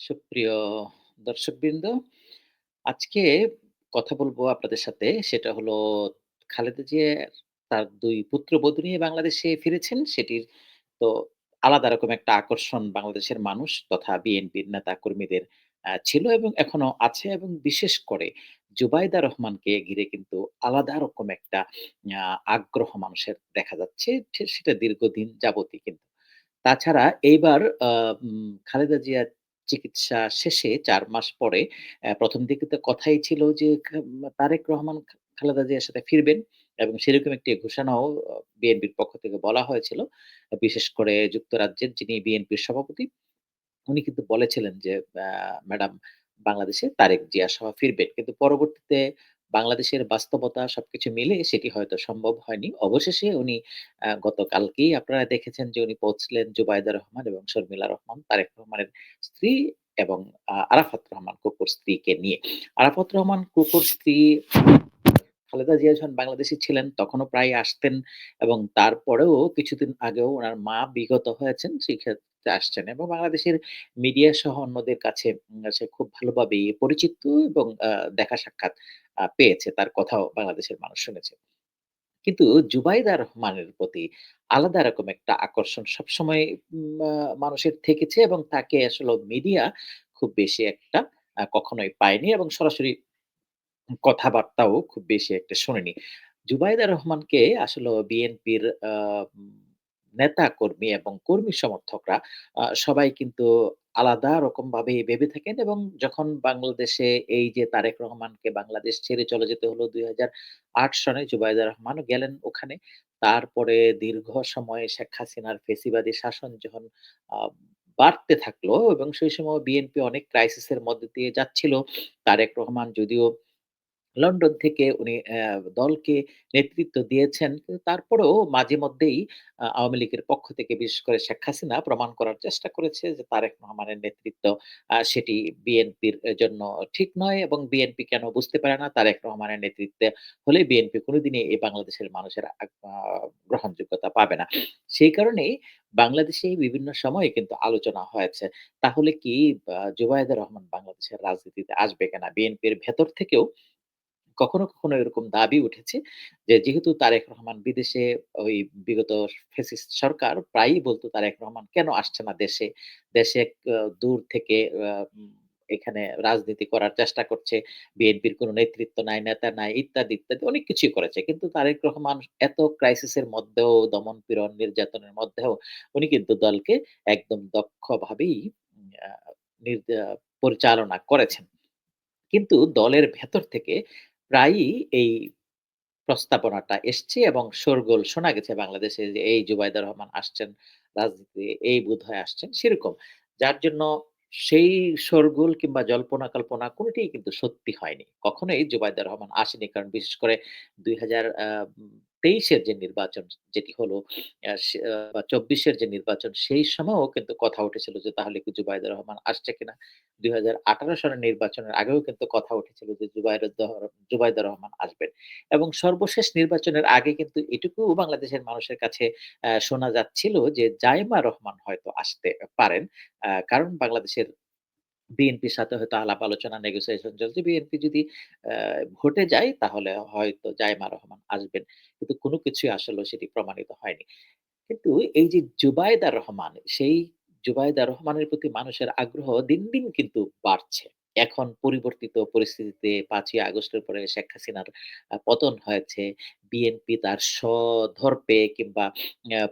সুপ্রিয় দর্শকবৃন্দ, আজকে কথা বলব আপনাদের সাথে সেটা হলো খালেদা জিয়া তার ২ পুত্রবধূ নিয়ে বাংলাদেশে ফিরেছেন। সেটির তো আলাদা রকম একটা আকর্ষণ বাংলাদেশের মানুষ তথা বিএনপির নেতা-কর্মীদের আ ছিল এবং এখনও আছে এবং বিশেষ করে জুবাইদা রহমানকে ঘিরে কিন্তু আলাদা রকম একটা আগ্রহ মানুষের দেখা যাচ্ছে। সেটা দীর্ঘদিন যাবতই কিন্তু। তাছাড়া এইবার খালেদা জিয়ার চিকিৎসা শেষে চার মাস পরে প্রথম ১ম দিকে তো কথাই ছিল যে তারেক রহমান খালেদা জিয়ার সাথে ফিরবেন এবং সেরকম একটি ঘোষণাও বিএনপির পক্ষ থেকে বলা হয়েছিল। বিশেষ করে যুক্তরাজ্যের যিনি বিএনপির সভাপতি, উনি কিন্তু বলেছিলেন যে, "ম্যাডাম বাংলাদেশে তারেক জিয়া সভা ফিরবেন।" কিন্তু পরবর্তীতে বাংলাদেশের বাস্তবতা সবকিছু মিলে সেটি হয়তো সম্ভব হয়নি। অবশেষে উনি গতকালকেই আপনারা দেখেছেন যে উনি পৌঁছলেন জুবাইদা রহমান এবং শর্মিলা রহমান, তারেক রহমানের স্ত্রী এবং আরাফাত রহমান কুকুর স্ত্রীকে নিয়ে। আরাফাত রহমান কুকুর স্ত্রী খালেদা জিয়া যখন বাংলাদেশে ছিলেন তখনও প্রায় আসতেন এবং তারপরেও কিছুদিন আগেও ওনার মা বিগত হয়েছেন, সেক্ষেত্রে আসছেন এবং বাংলাদেশের মিডিয়া সহ অন্যদের কাছে সে খুব ভালোভাবেই পরিচিত এবং দেখা সাক্ষাৎ পেয়েছে। তার কথাও বাংলাদেশের মানুষ শুনেছে। কিন্তু জুবাইদা রহমানের প্রতি আলাদা রকম একটা আকর্ষণ সবসময় মানুষের থেকেছে এবং তাকে আসলে মিডিয়া খুব বেশি একটা কখনোই পায়নি এবং সরাসরি কথাবার্তাও খুব বেশি একটা শোনেনি। জুবাইদা রহমানকে আসলে বিএনপির আ নেতা-কর্মী এবং কর্মী সমর্থকরা সবাই কিন্তু আলাদা রকম রকমভাবে ভেবে থাকেন এবং যখন বাংলাদেশে এই যে তারেক রহমানকে বাংলাদেশ ছেড়ে চলে যেতে হলো ২০০৮ সনে জুবাইদা রহমানও গেলেন ওখানে। তারপরে দীর্ঘ সময় শেখ হাসিনার ফেসিবাদী শাসন যখন বাড়তে থাকল এবং সেই সময় বিএনপি অনেক ক্রাইসিস এর মধ্যে দিয়ে যাচ্ছিল। তারেক রহমান যদিও লন্ডন থেকে উনি দলকে নেতৃত্ব দিয়েছেন। তারপরেও মাঝে মধ্যেই আওয়ামী লীগের পক্ষ থেকে, বিশেষ করে শেখ হাসিনা, প্রমাণ করার চেষ্টা করেছে যে তারেক রহমানের নেতৃত্ব সেটি বিএনপির জন্য ঠিক নয় এবং বিএনপি কেন বুঝতে পারে না তারেক রহমানের নেতৃত্বে হলে বিএনপি কোনোদিনই এই বাংলাদেশের মানুষের গ্রহণযোগ্যতা পাবে না। সেই কারণেই বাংলাদেশে বিভিন্ন সময়ে কিন্তু আলোচনা হয়েছে। তাহলে কি, আ রহমান বাংলাদেশের রাজনীতিতে আসবে কিনা? বিএনপির ভেতর থেকেও কখনো, কখনো এরকম দাবি উঠেছে যে যেহেতু তারেক রহমান বিদেশে ওই বিগত ফ্যাসিস্ট সরকার প্রায়ই বলত তারেক রহমান কেন আসছে না দেশে? দেশে দূর থেকে এখানে রাজনীতি করার চেষ্টা করছে। বিএনপির কোন নেতৃত্ব নাই, নেতা নাই ইত্যাদি, ইত্যাদি অনেক কিছুই করেছে। কিন্তু তারেক রহমান এত ক্রাইসিস এর মধ্যেও দমন-পীড়ন, নির্যাতনের মধ্যেও উনি কিন্তু দলকে একদম দক্ষভাবেই পরিচালনা করেছেন। কিন্তু দলের ভেতর থেকে প্রায়ই এই প্রস্তাবনাটা এসছে এবং শোরগোল শোনা গেছে বাংলাদেশে যে, এই জুবাইদার রহমান আসছেন রাজনীতি এই বোধ হয় আসছেন সেরকম। যার জন্য সেই শোরগোল কিংবা জল্পনা-কল্পনা কোনটি কিন্তু সত্যি হয়নি। কখনোই জুবাইদার রহমান আসেনি। কারণ বিশেষ করে ২০০০ আ উম ২৩ এর যে নির্বাচন যেটি হলো বা ২৪ এর যে নির্বাচন, সেই সময়ও কিন্তু কথা উঠেছিল যে তাহলে কি জুবাইদা রহমান আসছে কিনা? ২০১৮ সনের নির্বাচনের আগেও কিন্তু কথা উঠেছিল যে জুবাইর দহ জুবাইদা রহমান আসবেন। এবং সর্বশেষ নির্বাচনের আগে কিন্তু এটুকু বাংলাদেশের মানুষের কাছে শোনা যাচ্ছিল যে জাইমা রহমান হয়তো আসতে পারেন। কারণ বাংলাদেশের বিএনপির সাথে হয়তো আলাপ আলোচনা নেগোসিয়েশন চলছে। বিএনপি যদি ভোটে যায় তাহলে হয়তো জাইমা রহমান আসবেন। কিন্তু কোনো কিছু আসলে সেটি প্রমাণিত হয়নি। কিন্তু এই যে জুবায়দা রহমান, সেই জুবায়দা রহমানের প্রতি মানুষের আগ্রহ দিন, দিন কিন্তু বাড়ছে। এখন পরিবর্তিত পরিস্থিতিতে পাঁচই আগস্টের পরে শেখ হাসিনার পতন হয়েছে। বিএনপি তার স্বধর্পে কিংবা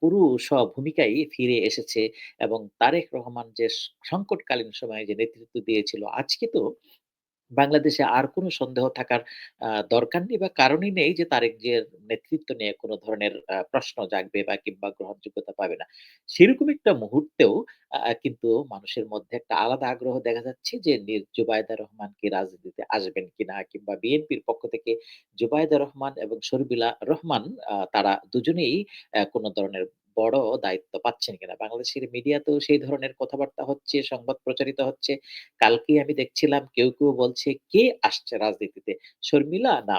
পুরো স্বভূমিকায় ফিরে এসেছে এবং তারেক রহমান যে সংকটকালীন সময়ে যে নেতৃত্ব দিয়েছিল, আজকে তো বাংলাদেশে আর কোন সন্দেহ থাকার দরকার নেই বা কারণই নেই যে তারেক জিয়ার নেতৃত্ব নিয়ে কোন ধরনের প্রশ্ন জাগবে বা কিংবা গ্রহণযোগ্যতা পাবে না। সেরকম একটা মুহূর্তেও কিন্তু মানুষের মধ্যে একটা আলাদা আগ্রহ দেখা যাচ্ছে যে নি, জুবাইদা রহমান কি রাজনীতিতে আসবেন কিনা? কিংবা বিএনপির পক্ষ থেকে জুবাইদা রহমান এবং শর্মিলা রহমান তারা দুজনেই কোন ধরনের বড় দায়িত্ব পাচ্ছেন কিনা? বাংলাদেশের মিডিয়াতেও সেই ধরনের কথাবার্তা হচ্ছে, সংবাদ প্রচারিত হচ্ছে। কালকেই আমি দেখছিলাম কেউ, কেউ বলছে, "কে আসছে রাজনীতিতে? শর্মিলা না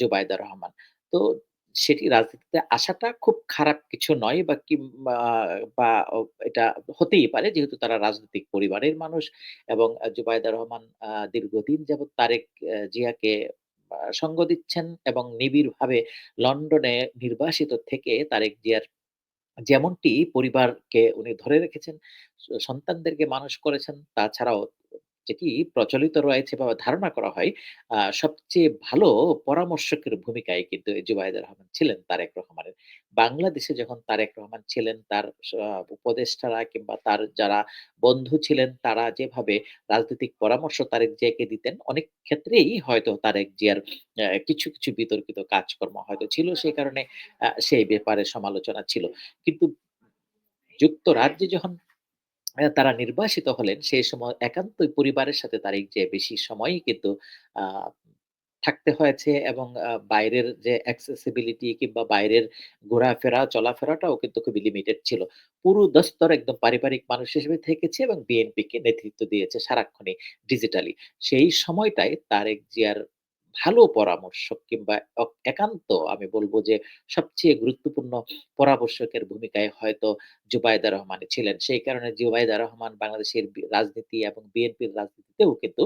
জুবাইদা রহমান?" তো সেটি রাজনীতিতে আসাটা খুব খারাপ কিছু নয় বা কিংবা বা এটা হতেই পারে যেহেতু তারা রাজনৈতিক পরিবারের মানুষ এবং জুবাইদা রহমান দীর্ঘদিন যাবৎ তারেক জিয়াকে সঙ্গ দিচ্ছেন এবং নিবিড়ভাবে লন্ডনে নির্বাসিত থেকে তারেক জিয়ার যেমনটি পরিবারকে উনি ধরে রেখেছেন, সন্তানদেরকে মানুষ করেছেন, তাছাড়াও যেটি প্রচলিত রয়েছে বা ধারণা করা হয়, সবচেয়ে ভালো পরামর্শকের ভূমিকায় কিন্তু জুবাইদা রহমান ছিলেন তারেক রহমানের। বাংলাদেশে যখন তারেক রহমান ছিলেন, তার উপদেষ্টারা কিংবা তার যারা বন্ধু ছিলেন, তারা যেভাবে রাজনৈতিক পরামর্শ তারেক জিয়াকে দিতেন, অনেক ক্ষেত্রেই হয়তো তারেক জিয়ার কিছু, কিছু বিতর্কিত কাজকর্ম হয়তো ছিল। সেই কারণে সেই ব্যাপারে সমালোচনা ছিল। কিন্তু যুক্তরাজ্যে যখন তারা নির্বাসিত হলেন, সেই সময় একান্তই পরিবারের সাথে তারেক যে বেশি সময়ই কিন্তু থাকতে হয়েছে এবং বাইরের যে অ্যাক্সেসিবিলিটি কিংবা বাইরের ঘোরাফেরা, চলাফেরাটাও কিন্তু খুবই লিমিটেড ছিল। পুরো দস্তর একদম পারিবারিক মানুষ হিসেবে থেকেছে এবং বিএনপিকে নেতৃত্ব দিয়েছে সারাক্ষণই ডিজিটালি। সেই সময়টায় তারেক জিয়ার ভালো পরামর্শ কিংবা একান্ত আমি বলব যে সবচেয়ে গুরুত্বপূর্ণ পরামর্শকের ভূমিকায় হয়তো জুবাইদা রহমান ছিলেন। সেই কারণে জুবাইদা রহমান বাংলাদেশের রাজনীতি এবং বিএনপির রাজনীতিতেও কিন্তু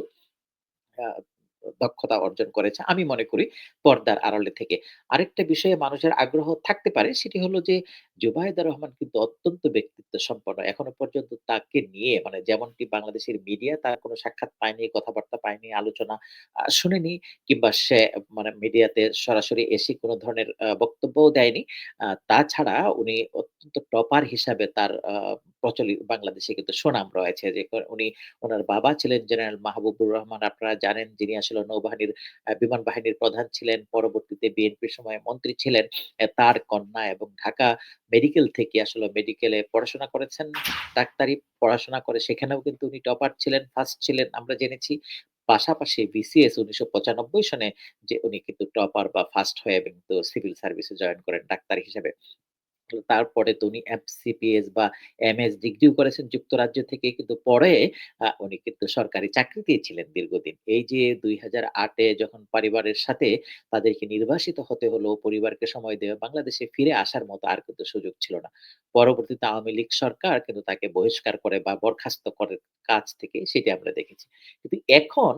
দক্ষতা অর্জন করেছে। আমি মনে করি পর্দার আড়ালে থেকে। আরেকটা বিষয়ে মানুষের আগ্রহ থাকতে পারে সেটি হলো যে জুবাইদা রহমান কিন্তু অত্যন্ত ব্যক্তিত্ব সম্পন্ন। এখনও পর্যন্ত তাকে নিয়ে মানে যেমনটি বাংলাদেশের মিডিয়া তার কোনো সাক্ষাৎ পায়নি, কথাবার্তা পায়নি, আলোচনা শুনেনি কিংবা সে মানে মিডিয়াতে সরাসরি এসে কোনো ধরনের বক্তব্যও দেয়নি। তাছাড়া উনি অত্যন্ত টপার হিসাবে তার প্রচলিত বাংলাদেশে কিন্তু সুনাম রয়েছে যে উনি ওনার বাবা ছিলেন জেনারেল মাহবুবুর রহমান। আপনারা জানেন যিনি আসলে নৌবাহিনীর বিমান বাহিনীর প্রধান ছিলেন। পরবর্তীতে বিএনপির সময়ে মন্ত্রী ছিলেন। তার কন্যা এবং ঢাকা মেডিকেল থেকে আসলে মেডিকেলে পড়াশোনা করেছেন। ডাক্তারি পড়াশোনা করে সেখানেও কিন্তু উনি টপার ছিলেন, ফার্স্ট ছিলেন আমরা জেনেছি। পাশাপাশি বিসিএস ১৯৯৫ সনে যে উনি কিন্তু টপার বা ফার্স্ট হয়ে কিন্তু সিভিল সার্ভিসে জয়েন করেন ডাক্তার হিসেবে। তারপরে তো উনি এফসিপিএস বা এমএস ডিগ্রিও করেছেন যুক্তরাজ্য থেকে। কিন্তু পরে উনি কিন্তু সরকারি চাকরিতেই ছিলেন দীর্ঘদিন। এই যে ২০০৮ এ যখন পরিবারের সাথে তাদেরকে নির্বাসিত হতে হলো, পরিবারকে সময় দিয়ে বাংলাদেশে ফিরে আসার মতো আর কিন্তু সুযোগ ছিল না। পরবর্তীতে আওয়ামী লীগ সরকার কিন্তু তাকে বহিষ্কার করে বা বরখাস্ত করে কাজ থেকে সেটি আমরা দেখেছি। কিন্তু এখন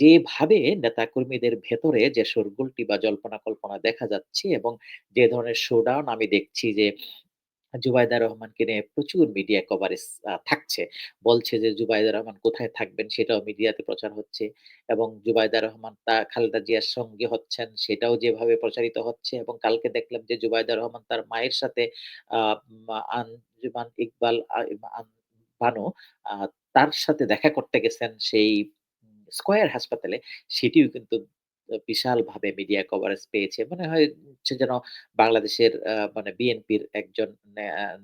যেভাবে নেতাকর্মীদের ভেতরে যে শোরগোলটি বা জল্পনা-কল্পনা দেখা যাচ্ছে এবং যে ধরনের শোডাউন আমি দেখছি যে জুবাইদা রহমানকে নিয়ে প্রচুর মিডিয়া কভারেজ থাকছে। বলছে যে জুবাইদা রহমান কোথায় থাকবেন সেটাও মিডিয়াতে প্রচার হচ্ছে এবং জুবাইদা রহমান তা খালেদা জিয়ার সঙ্গী হচ্ছেন সেটাও যেভাবে প্রচারিত হচ্ছে এবং কালকে দেখলাম যে জুবাইদা রহমান তার মায়ের সাথে আঞ্জুমান ইকবাল বানু তার সাথে দেখা করতে গেছেন সেই স্কয়ার হাসপাতালে, সেটিও কিন্তু বিশালভাবে মিডিয়া কভারেজ পেয়েছে। মনে হয় যেন বাংলাদেশের মানে বিএনপির একজন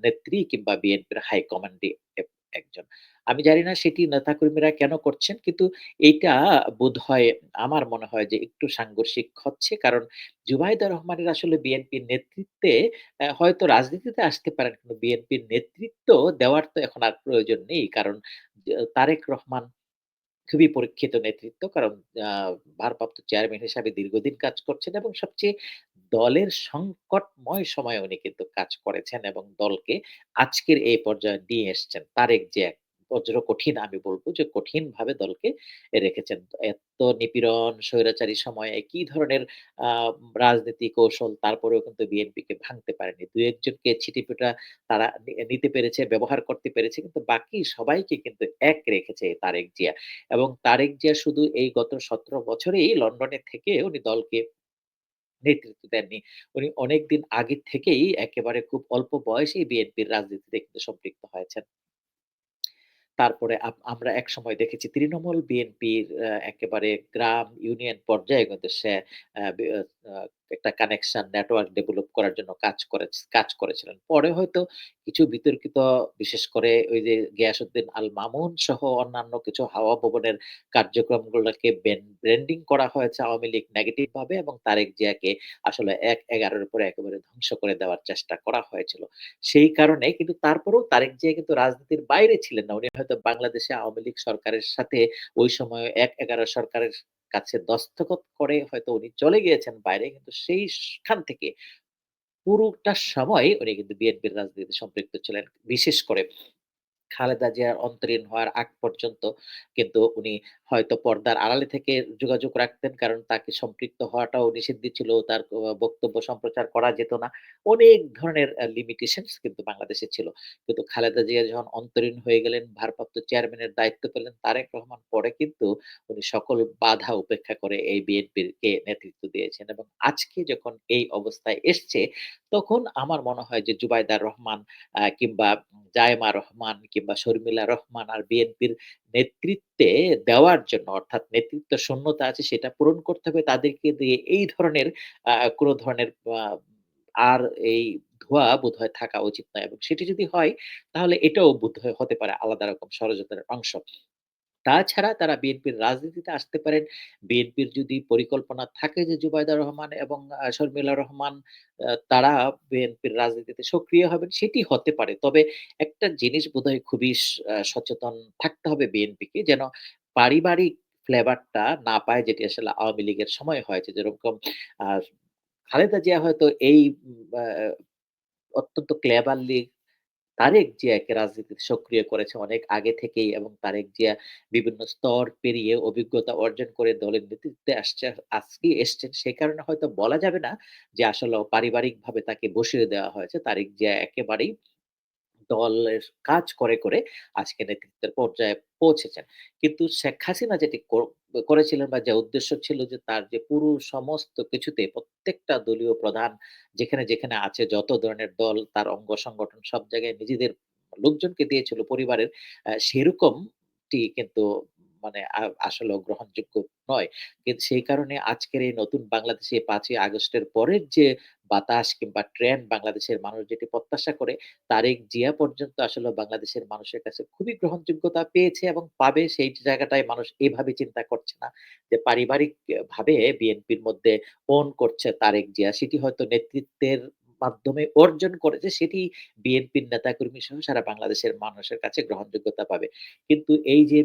নেত্রী কিংবা বিএনপির হাই কমান্ডই এব একজন। আমি জানি না সেটি নেতাকর্মীরা কেন করছেন? কিন্তু এইটা বোধ হয় আমার মনে হয় যে একটু সাংঘর্ষিক হচ্ছে। কারণ জুবাইদা রহমানের আসলে বিএনপির নেতৃত্বে হয়তো রাজনীতিতে আসতে পারেন, কিন্তু বিএনপির নেতৃত্ব দেওয়ার তো এখন আর প্রয়োজন নেই। কারণ তারেক রহমান খুবই পরীক্ষিত নেতৃত্ব। কারণ ভারপ্রাপ্ত চেয়ারম্যান হিসাবে দীর্ঘদিন কাজ করছেন এবং সবচেয়ে দলের সংকটময় সময়ে উনি কিন্তু কাজ করেছেন এবং দলকে আজকের এই পর্যায়ে নিয়ে এসছেন। তারেক জিয়া বজ্র কঠিন আমি বলব যে কঠিনভাবে দলকে রেখেছেন। এত নিপীড়ন, স্বৈরাচারী সময়ে কি ধরনের রাজনীতি কৌশল তারপরেও কিন্তু বিএনপিকে ভাঙতে পারেনি। ২-১ জনকে ছিটেফোঁটা তারা নিতে পেরেছে, ব্যবহার করতে পেরেছে। কিন্তু বাকি সবাইকে কিন্তু এক রেখেছে তারেক জিয়া। এবং তারেক জিয়া শুধু এই গত ১৭ বছরেই লন্ডনে থেকে উনি দলকে নেতৃত্ব দেননি। উনি অনেকদিন আগে থেকেই একেবারে খুব অল্প বয়সেই বিএনপির রাজনীতিতে কিন্তু সম্পৃক্ত হয়েছেন। তারপরে আমরা এক সময় দেখেছি তৃণমূল বিএনপির একেবারে গ্রাম, ইউনিয়ন পর্যায়ে কিন্তু সে একটা কানেকশন নেটওয়ার্ক ডেভেলপ করার জন্য কাজ করেছ, কাজ করেছিলেন। পরে হয়তো কিছু বিতর্কিত, বিশেষ করে ওই যে গিয়াসউদ্দিন আল মামুন সহ অন্যান্য কিছু হাওয়া ভবনের কার্যক্রমগুলোকে ব্র্যান্ডিং করা হয়েছে আওয়ামী লীগ নেগেটিভ ভাবে এবং তারেক জিয়াকে আসলে এক এগারোর উপরে একেবারে ধ্বংস করে দেওয়ার চেষ্টা করা হয়েছিল। সেই কারণে কিন্তু তারপরেও তারেক জিয়া কিন্তু রাজনীতির বাইরে ছিলেন না। উনি হয়তো বাংলাদেশে আওয়ামী লীগ সরকারের সাথে ওই সময় এক এগারো সরকারের কাছে দস্তখত করে হয়তো উনি চলে গিয়েছেন বাইরে। কিন্তু সেইখান থেকে পুরোটা সময় উনি কিন্তু বিএনপির রাজনীতিতে সম্পৃক্ত ছিলেন। বিশেষ করে খালেদা জিয়ার অন্তরীণ হওয়ার আগ পর্যন্ত কিন্তু উনি হয়তো পর্দার আড়ালে থেকে যোগাযোগ রাখতেন। কারণ তাকে সম্পৃক্ত হওয়াটাও নিষিদ্ধ ছিল। তার বক্তব্য সম্প্রচার করা যেত না। অনেক ধরনের আ লিমিটেশনস কিন্তু বাংলাদেশে ছিল। কিন্তু খালেদা জিয়া যখন অন্তরীণ হয়ে গেলেন, ভারপ্রাপ্ত চেয়ারম্যানের দায়িত্ব পেলেন তারেক রহমান পরে কিন্তু উনি সকল বাধা উপেক্ষা করে এই বিএনপির কে নেতৃত্ব দিয়েছেন এবং আজকে যখন এই অবস্থায় এসছে, তখন আমার মনে হয় যে জুবাইদার রহমান কিংবা জায়মা রহমান কিংবা শর্মিলা রহমান আর বিএনপির নেতৃত্বে দেওয়ার জন্য, অর্থাৎ নেতৃত্ব শূন্যতা আছে সেটা পূরণ করতে হবে, তাদেরকে দিয়ে এই ধরনের কোন ধরনের আর এই ধোয়া বোধ হয় থাকা উচিত নয় এবং সেটি যদি হয়, তাহলে এটাও বোধহয় হতে পারে আলাদা রকম ষড়যন্ত্রের অংশ। তাছাড়া তারা বিএনপির রাজনীতিতে আসতে পারেন। বিএনপির যদি পরিকল্পনা থাকে যে জুবাইদা রহমান এবং শর্মিলা রহমান তারা বিএনপির রাজনীতিতে সক্রিয় হবেন, সেটি হতে পারে। তবে একটা জিনিস বোধহয় খুবই সচেতন থাকতে হবে বিএনপিকে যেন পারিবারিক ফ্লেভারটা না পায়, যেটি আসলে আওয়ামী লীগের সময় হয়েছে। যেরকম খালেদা জিয়া হয়তো এই অত্যন্ত ক্লেভারলি তারেক জিয়াকে রাজনীতিতে সক্রিয় করেছে অনেক আগে থেকেই এবং তারেক জিয়া বিভিন্ন স্তর পেরিয়ে অভিজ্ঞতা অর্জন করে দলের নেতৃত্বে আসছে, আজকে এসছেন। সে কারণে হয়তো বলা যাবে না যে আসলে পারিবারিক ভাবে তাকে বসিয়ে দেওয়া হয়েছে। তারেক জিয়া একেবারেই দলের কাজ করে, করে আজকে নেতৃত্বের পর্যায়ে পৌঁছেছেন। কিন্তু শেখ হাসিনা যেটি কর করেছিলেন বা যে উদ্দেশ্য ছিল যে তার যে পুরো সমস্ত কিছুতে প্রত্যেকটা দলীয় প্রধান যেখানে, যেখানে আছে যত ধরনের দল তার অঙ্গ সংগঠন সব জায়গায় নিজেদের লোকজনকে দিয়েছিল পরিবারের সেরকম কিন্তু মানে আসলে গ্রহণযোগ্য নয়। কিন্তু সেই কারণে আজকের এই নতুন বাংলাদেশে ৫ই আগস্টের পরের যে বাতাস কিংবা ট্রেন্ড বাংলাদেশের মানুষ যেটি প্রত্যাশা করে, তারেক জিয়া পর্যন্ত আসলে বাংলাদেশের মানুষের কাছে খুবই গ্রহণযোগ্যতা পেয়েছে এবং পাবে সেই জায়গাটায় মানুষ এভাবে চিন্তা করছে না যে পারিবারিক ভাবে বিএনপির মধ্যে ওন করছে তারেক জিয়া। সেটি হয়তো নেতৃত্বের মাধ্যমে অর্জন করেছে সেটি বিএনপির নেতাকর্মী সহ সারা বাংলাদেশের মানুষের কাছে গ্রহণযোগ্যতা পাবে। কিন্তু এই যে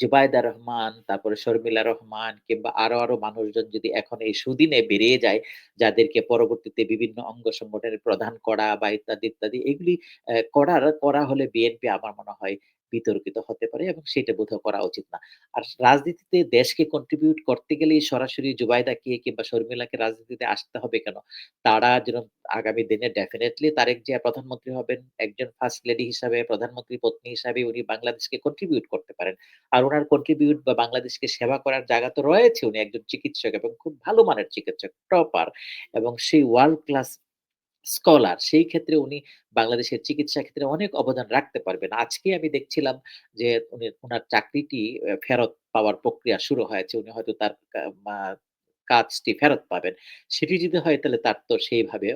জুবায়েদা রহমান, তারপরে শর্মিলা রহমান কিংবা আরও, আরও মানুষজন যদি এখন এই সুদিনে বেরিয়ে যায়, যাদেরকে পরবর্তীতে বিভিন্ন অঙ্গ সংগঠনের প্রধান করা বা ইত্যাদি, ইত্যাদি এগুলি করার করা হলে বিএনপি আমার মনে হয় বিতর্কিত হতে পারে এবং সেটা বোধহয় করা উচিত না। আর রাজনীতিতে দেশকে কন্ট্রিবিউট করতে গেলে সরাসরি জুবাইদাকে কিংবা শর্মিলাকে রাজনীতিতে আসতে হবে কেন? তারা যেন আগামী দিনে ডেফিনিটলি তারেক জিয়া প্রধানমন্ত্রী হবেন। একজন ফার্স্ট লেডি হিসাবে, প্রধানমন্ত্রী পত্নী হিসাবে উনি বাংলাদেশকে কন্ট্রিবিউট করতে পারেন। আর উনার কন্ট্রিবিউট বা বাংলাদেশকে সেবা করার জায়গা তো রয়েছে। উনি একজন চিকিৎসক এবং খুব ভালো মানের চিকিৎসক, টপার এবং সেই ওয়ার্ল্ড ক্লাস স্কলার। সেই ক্ষেত্রে উনি বাংলাদেশের চিকিৎসা ক্ষেত্রে অনেক অবদান রাখতে পারবেন। আজকে আমি দেখছিলাম যে উনি, উনার চাকরিটি ফেরত পাওয়ার প্রক্রিয়া শুরু হয়েছে। উনি হয়তো তার কাজটি ফেরত পাবেন। সেটি যদি হয় তাহলে তার তো সেইভাবে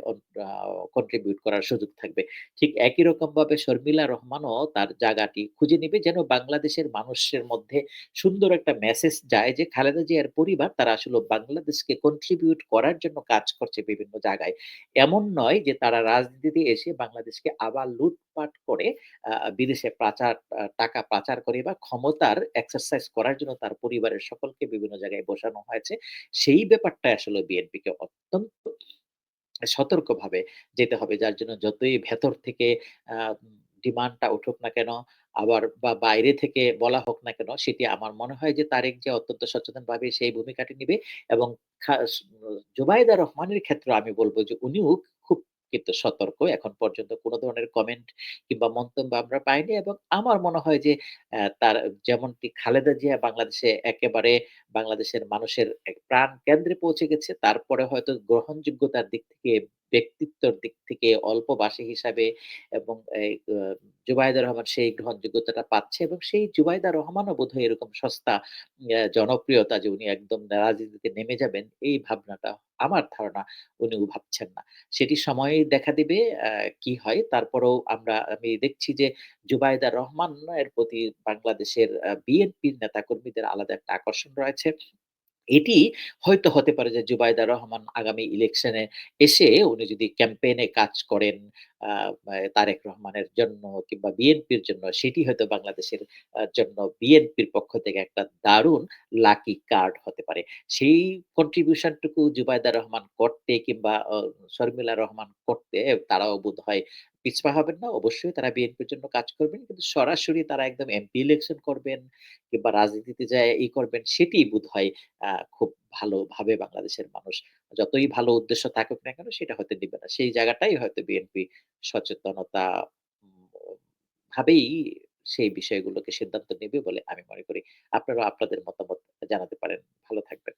কন্ট্রিবিউট করার সুযোগ থাকবে। ঠিক একই রকমভাবে শর্মিলা রহমানও তার জায়গাটি খুঁজে নিবে যেন বাংলাদেশের মানুষের মধ্যে সুন্দর একটা মেসেজ যায় যে খালেদা জিয়ার পরিবার তারা আসলে বাংলাদেশকে কন্ট্রিবিউট করার জন্য কাজ করছে বিভিন্ন জায়গায়। এমন নয় যে তারা রাজনীতিতে এসে বাংলাদেশকে আবার লুটপাট করে বিদেশে পাচার টাকা পাচার করে বা ক্ষমতার এক্সারসাইজ করার জন্য তার পরিবারের সকলকে বিভিন্ন জায়গায় বসানো হয়েছে। সেই ব্যাপারটায় আসলে বিএনপিকে অত্যন্ত সতর্কভাবে যেতে হবে। যার জন্য যতই ভেতর থেকে ডিমান্ডটা উঠুক না কেন, আবার বা বাইরে থেকে বলা হোক না কেন, সেটি আমার মনে হয় যে তারেক যে অত্যন্ত সচেতনভাবে সেই ভূমিকাটি নিবে এবং জুবাইদা রহমানের ক্ষেত্রে আমি বলব যে উনিও কিন্তু সতর্ক। এখন পর্যন্ত কোন ধরনের কমেন্ট কিংবা মন্তব্য আমরা পাইনি এবং আমার মনে হয় যে তার যেমনটি খালেদা জিয়া বাংলাদেশে একেবারে বাংলাদেশের মানুষের প্রাণ কেন্দ্রে পৌঁছে গেছে। তারপরে হয়তো গ্রহণযোগ্যতার দিক থেকে, ব্যক্তিত্বর দিক থেকে অল্পবাসী হিসাবে এবং জুবাইদা রহমান সেই গ্রহণযোগ্যতাটা পাচ্ছে এবং সেই জুবাইদা রহমানও বোধহয় এরকম সস্তা জনপ্রিয়তা যে উনি একদম রাজনীতিতে নেমে যাবেন, এই ভাবনাটা আমার ধারণা উনিও ভাবছেন না। সেটি সময়ে দেখা দিবে কি হয়। তারপরেও আমরা, আমি দেখছি যে জুবাইদা রহমান এর প্রতি বাংলাদেশের বিএনপির নেতাকর্মীদের আলাদা একটা আকর্ষণ রয়েছে। এটি হয়তো হতে পারে যে জুবাইদা রহমান আগামী ইলেকশনে এসে উনি যদি ক্যাম্পেনে কাজ করেন তারেক রহমানের জন্য কিংবা বিএনপির জন্য, সেটি হয়তো বাংলাদেশের জন্য বিএনপির পক্ষ থেকে একটা দারুণ লাকি কার্ড হতে পারে। সেই কন্ট্রিবিউশন টুকু জুবাইদা রহমান করতে কিংবা শর্মিলা রহমান করতে তারাও বোধ হয় পিছপা হবেন না। অবশ্যই তারা বিএনপির জন্য কাজ করবেন। কিন্তু সরাসরি তারা একদম এমপি ইলেকশন করবেন কিংবা রাজনীতিতে যায় ই করবেন সেটিই বোধহয়, আ খুব ভালোভাবে বাংলাদেশের মানুষ যতই ভালো উদ্দেশ্য থাকুক না কেন সেটা হয়তো নিবে না। সেই জায়গাটাই হয়তো বিএনপি সচেতনতা ভাবেই সেই বিষয়গুলোকে সিদ্ধান্ত নেবে বলে আমি মনে করি। আপনারা আপনাদের মতামত জানাতে পারেন। ভালো থাকবেন।